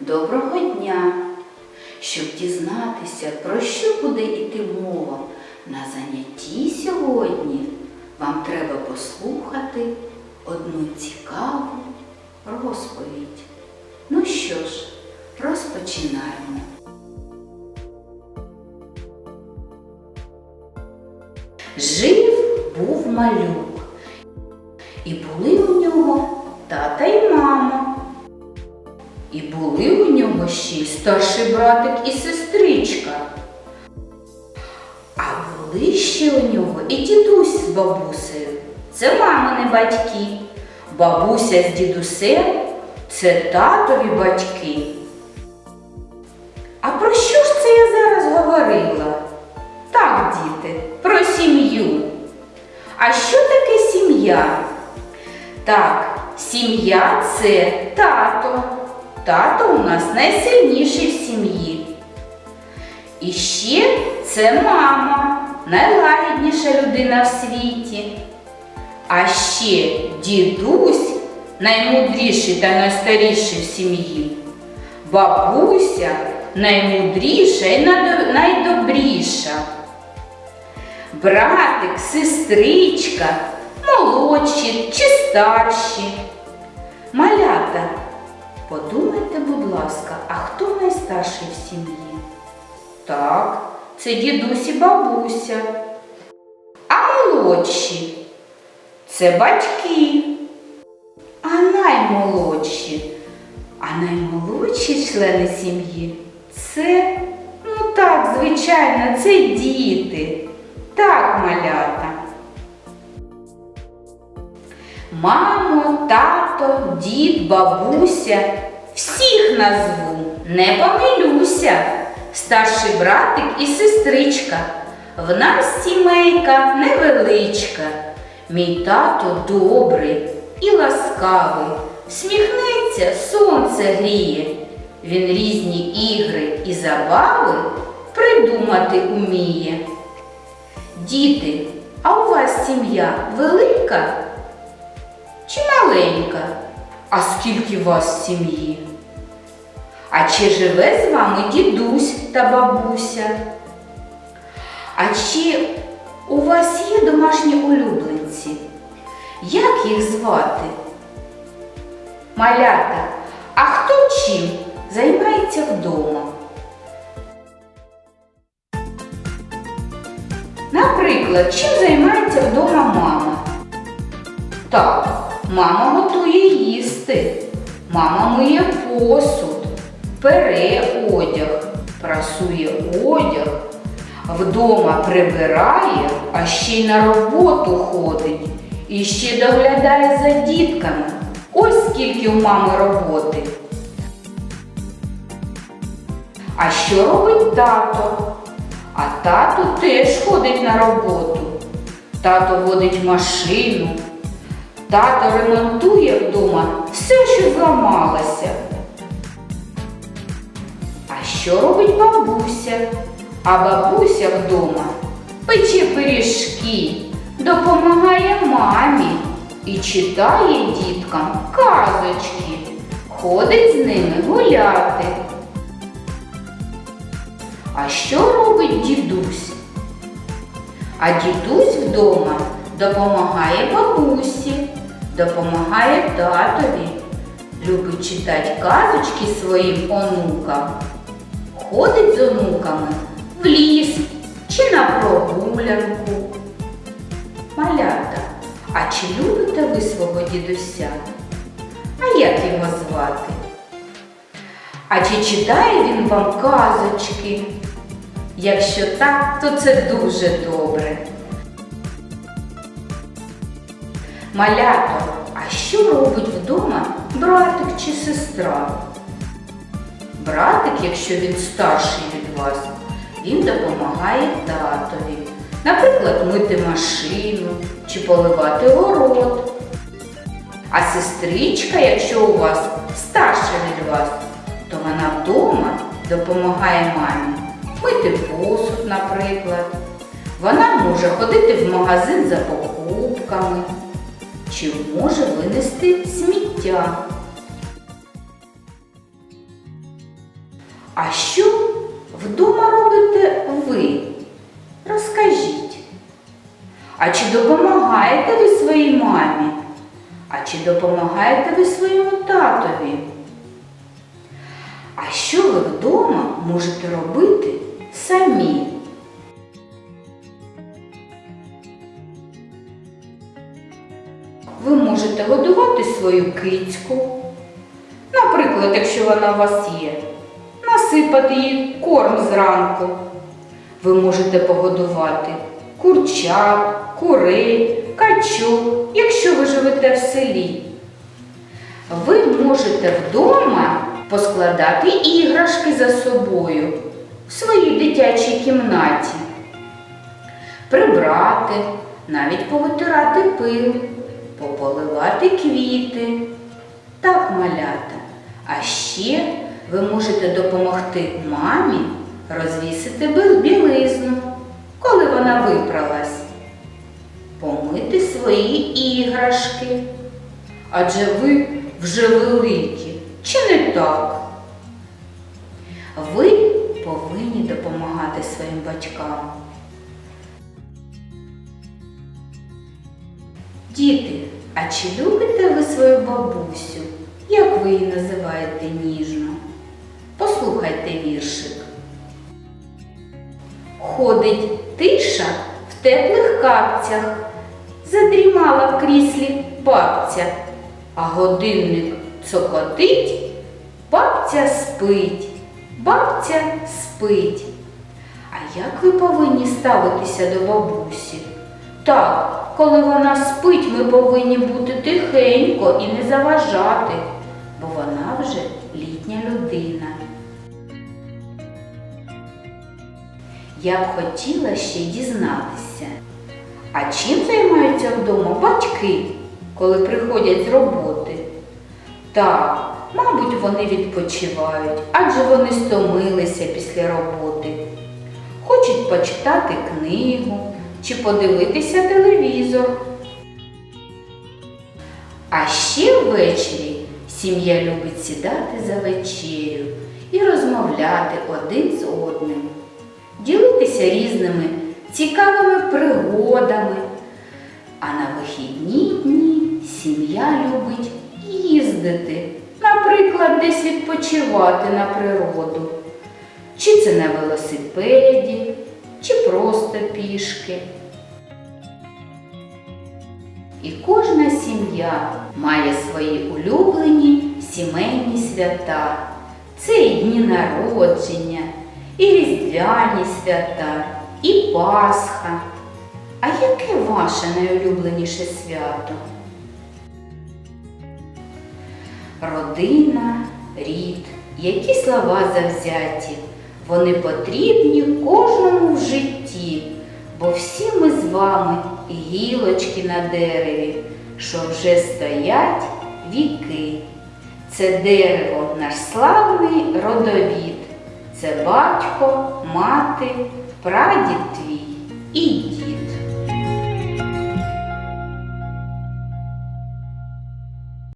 доброго дня! Щоб дізнатися, про що буде йти мова на занятті сьогодні, вам треба послухати одну цікаву розповідь. Ну що ж, розпочинаємо. Жив був малюк, і були у нього тата й мама. І були у нього ще й старший братик і сестричка. А були ще у нього і дідусь з бабусею. Це мамини батьки. Бабуся з дідусем це татові батьки. А про що ж це я зараз говорила? Так, діти, про сім'ю. А що таке сім'я? Так, сім'я це тато. Тато у нас найсильніший в сім'ї. І ще це мама, найлагідніша людина в світі. А ще дідусь наймудріший та найстаріший в сім'ї. Бабуся наймудріша і найдобріша. Братик, сестричка, молодші чи старші. Малята, подумайте, будь ласка, а хто найстарший в сім'ї? Так, це дідусь і бабуся. А молодші це батьки. А наймолодші. А наймолодші члени сім'ї це, ну так, звичайно, це діти. Так, малята. Мамо, тато, дід, бабуся. Всіх назву, не помилюся. Старший братик і сестричка. В нас сімейка невеличка. Мій тато добрий і ласкавий. Сміхнеться, сонце гріє. Він різні ігри і забави придумати уміє. Діти, а у вас сім'я велика чи маленька? А скільки вас в сім'ї? А чи живе з вами дідусь та бабуся? А чи у вас є домашні улюбленці? Як їх звати? Малята, а хто чим займається вдома? Наприклад, чим займається вдома мама? Так, мама готує їсти, мама миє посуд, пере одяг, прасує одяг, вдома прибирає, а ще й на роботу ходить і ще доглядає за дітками. Ось скільки у мами роботи. А що робить тато? А тато теж ходить на роботу. Тато водить машину. Тато ремонтує вдома все, що зламалося. А що робить бабуся? А бабуся вдома пече пиріжки, допомагає мамі і читає діткам казочки, ходить з ними гуляти. А що робить дідусь? А дідусь вдома допомагає бабусі, допомагає татові, любить читати казочки своїм онукам, ходить з онуками в ліс чи на прогулянку. Малята, а чи любите ви свого дідуся? А як його звати? А чи читає він вам казочки? Якщо так, то це дуже добре. Малято, що робить вдома братик чи сестра? Братик, якщо він старший від вас, він допомагає татові. Наприклад, мити машину чи поливати город. А сестричка, якщо у вас старша від вас, то вона вдома допомагає мамі мити посуд, наприклад. Вона може ходити в магазин за покупками чи може винести сміття. А що вдома робите ви? Розкажіть. А чи допомагаєте ви своїй мамі? А чи допомагаєте ви своєму татові? А що ви вдома можете робити самі? Ви можете годувати свою кицьку. Наприклад, якщо вона у вас є, насипати їй корм зранку. Ви можете погодувати курчат, курей, качок, якщо ви живете в селі. Ви можете вдома поскладати іграшки за собою в своїй дитячій кімнаті, прибрати, навіть повитирати пил, пополивати квіти. Так, малята. А ще ви можете допомогти мамі розвісити білизну, коли вона випралась, помити свої іграшки. Адже ви вже великі, чи не так? Ви повинні допомагати своїм батькам. Діти, а чи любите ви свою бабусю? Як ви її називаєте ніжно? Послухайте віршик. Ходить тиша в теплих капцях, задрімала в кріслі бабця, а годинник цокотить, бабця спить, бабця спить. А як ви повинні ставитися до бабусі? Так, коли вона спить, ми повинні бути тихенько і не заважати, бо вона вже літня людина. Я б хотіла ще дізнатися, а чим займаються вдома батьки, коли приходять з роботи? Так, мабуть, вони відпочивають, адже вони стомилися після роботи. Хочуть почитати книгу чи подивитися телевізор. А ще ввечері сім'я любить сідати за вечерю і розмовляти один з одним, ділитися різними цікавими пригодами. А на вихідні дні сім'я любить їздити, наприклад, десь відпочивати на природу. Чи це на велосипеді, чи просто пішки. І кожна сім'я має свої улюблені сімейні свята. Це і дні народження, і різдвяні свята, і Пасха. А яке ваше найулюбленіше свято? Родина, рід, які слова завзяті, вони потрібні кожному в житті, бо всі ми з вами гілочки на дереві, що вже стоять віки. Це дерево наш славний родовід, це батько, мати, прадід твій і.